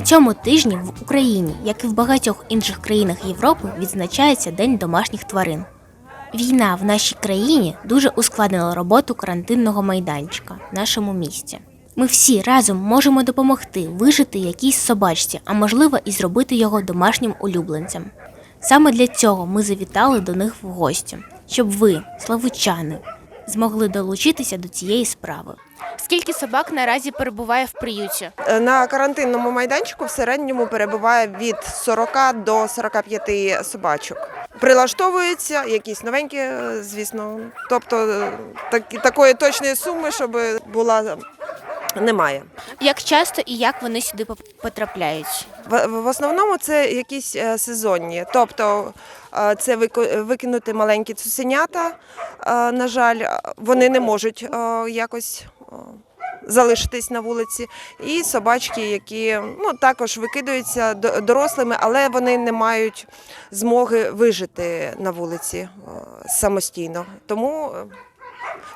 цьому тижні в Україні, як і в багатьох інших країнах Європи, відзначається День домашніх тварин. Війна в нашій країні дуже ускладнила роботу карантинного майданчика в нашому місті. Ми всі разом можемо допомогти вижити якійсь собачці, а можливо і зробити його домашнім улюбленцем. Саме для цього ми завітали до них в гості, щоб ви, славучани, змогли долучитися до цієї справи. Скільки собак наразі перебуває в приюті? Е, На карантинному майданчику в середньому перебуває від 40 до 45 собачок. Прилаштовуються якісь новенькі, е, звісно. Тобто е, так, такої точної суми, щоб була, немає. Як часто і як вони сюди потрапляють? В, в основному це якісь е, сезонні. Тобто е, це викинути маленькі цуценята. Е, На жаль, вони не можуть е, якось. Залишитись на вулиці, і собачки, які ну також викидаються до- дорослими, але вони не мають змоги вижити на вулиці самостійно. Тому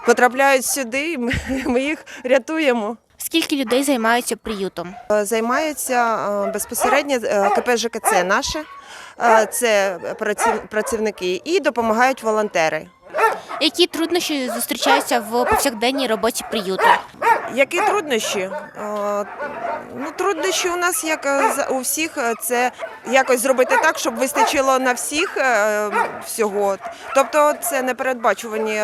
потрапляють сюди, і ми їх рятуємо. Скільки людей займаються приютом? Е, Займаються е, безпосередньо е, КП ЖКЦ наше, це працівники, і допомагають волонтери. Які труднощі зустрічаються в повсякденній роботі приюту? Які труднощі? Е, Ну, труднощі у нас, як е, у всіх, е, це якось зробити так, щоб вистачило на всіх всього. Тобто це непередбачувані,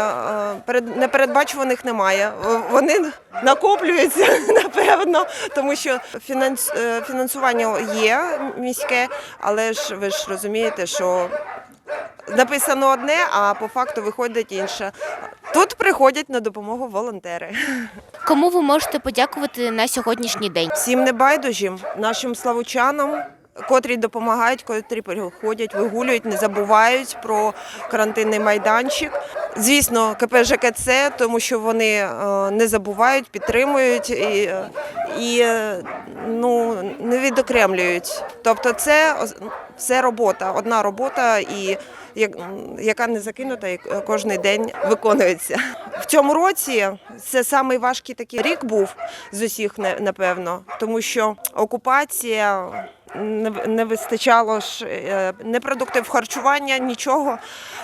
непередбачуваних немає. Вони накоплюються, напевно, тому що фінансування є міське, але ж ви ж розумієте, що написано одне, а по факту виходить інше. Тут приходять на допомогу волонтери. Кому ви можете подякувати на сьогоднішній день? Всім небайдужим, нашим славучанам, котрі допомагають, котрі приходять, вигулюють, не забувають про карантинний майданчик. Звісно, КП ЖКЦ, тому що вони е, не забувають, підтримують і, е, і е, ну, не відокремлюють. Тобто, це все робота, одна робота, і як- яка не закинута і кожен день виконується. В цьому році це самий важкий такий рік був з усіх, напевно, тому що окупація. Не, вистачало ж е, не продуктів харчування, нічого.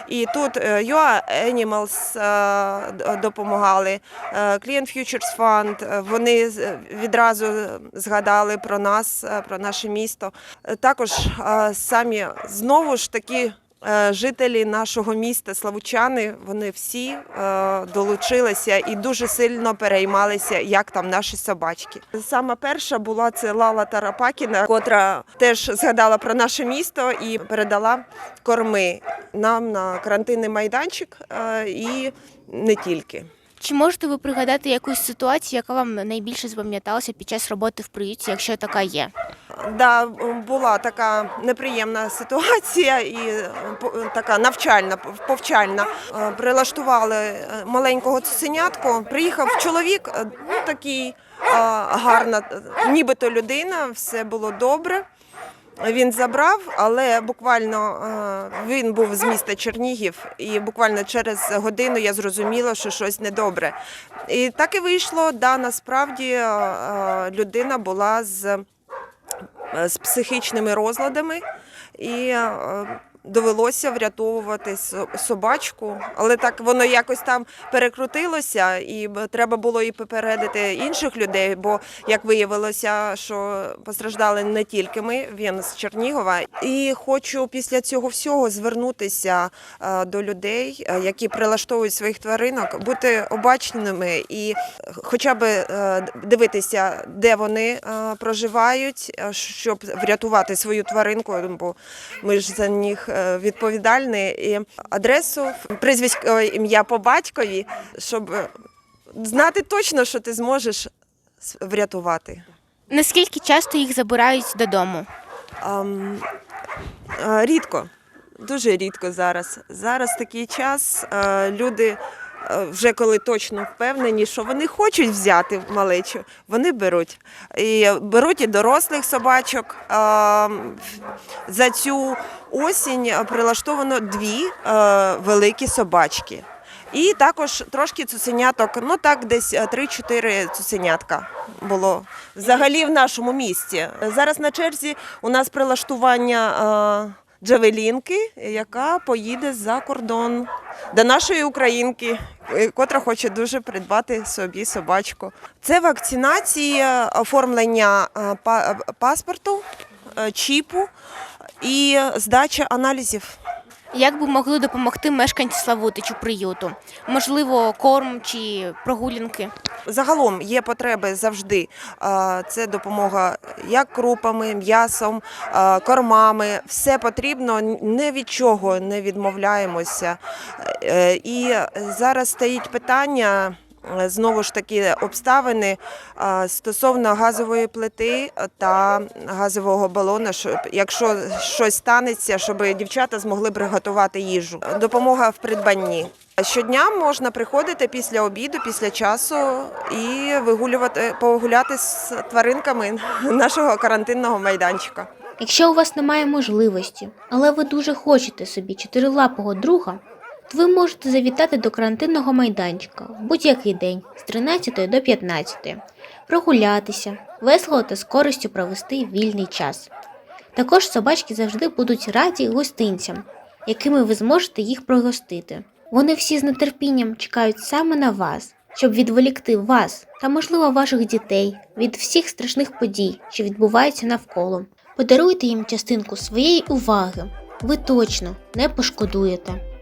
І тут е, UA Animals е, допомагали, е, Client Futures Fund, е, вони відразу згадали про нас, е, про наше місто. Е, Також е, самі знову ж таки е, жителі нашого міста, славучани, вони всі е, долучилися і дуже сильно переймалися, як там наші собачки. Сама перша була це Лала Тарапакіна, котра теж згадала про наше місто і передала корми нам на карантинний майданчик е, і не тільки. Чи можете ви пригадати якусь ситуацію, яка вам найбільше запам'яталася під час роботи в приюті, якщо така є? Да, була така неприємна ситуація і е, така навчальна, повчальна. Е, Прилаштували е, маленького цуценятку. Приїхав чоловік, ну такий гарна, нібито людина, все було добре. Він забрав, але буквально він був з міста Чернігів, і буквально через годину я зрозуміла, що щось недобре. І так і вийшло. Да, насправді людина була з з психічними розладами, і е, довелося врятовувати собачку. Але так воно якось там перекрутилося, і треба було і попередити інших людей. Бо як виявилося, що постраждали не тільки ми, він з Чернігова. І хочу після цього всього звернутися е, до людей, е, які прилаштовують своїх тваринок, бути обачними і хоча б е, дивитися, де вони е, проживають, е, щоб врятувати свою тваринку, бо ми ж за них е, відповідальні. І адресу, прізвисько, ім'я по батькові, щоб е, знати точно, що ти зможеш врятувати. Наскільки часто їх забирають додому? Ам, е, Рідко, дуже рідко зараз. Зараз такий час. е, Люди вже коли точно впевнені, що вони хочуть взяти малечу, вони беруть. І беруть і дорослих собачок. За цю осінь прилаштовано дві е, великі собачки. І також трошки цуценяток, ну так, десь е, 3-4 цуценятка було взагалі в нашому місті. Зараз на черзі у нас прилаштування е, Джавелінки, яка поїде за кордон до нашої українки, е, котра хоче дуже придбати собі собачку. Це вакцинація, оформлення е, па- паспорту, е, чіпу і здача аналізів. Як би могли допомогти мешканці Славутичу приюту? Можливо, корм чи прогулянки? Загалом є потреби завжди. Це допомога як крупами, м'ясом, кормами. Все потрібно, ні від чого не відмовляємося. Е, І зараз стоїть питання. Знову ж таки, обставини стосовно газової плити та газового балона, якщо щось станеться, щоб дівчата змогли приготувати їжу. Допомога в придбанні. Щодня можна приходити після обіду, після часу і вигулювати, погуляти з тваринками нашого карантинного майданчика. Якщо у вас немає можливості, але ви дуже хочете собі чотирилапого друга, ви можете завітати до карантинного майданчика в будь-який день з 13 до 15, прогулятися, весело та з користю провести вільний час. Також собачки завжди будуть раді гостинцям, якими ви зможете їх пригостити. Вони всі з нетерпінням чекають саме на вас, щоб відволікти вас та, можливо, ваших дітей від всіх страшних подій, що відбуваються навколо. Подаруйте їм частинку своєї уваги. Ви точно не пошкодуєте.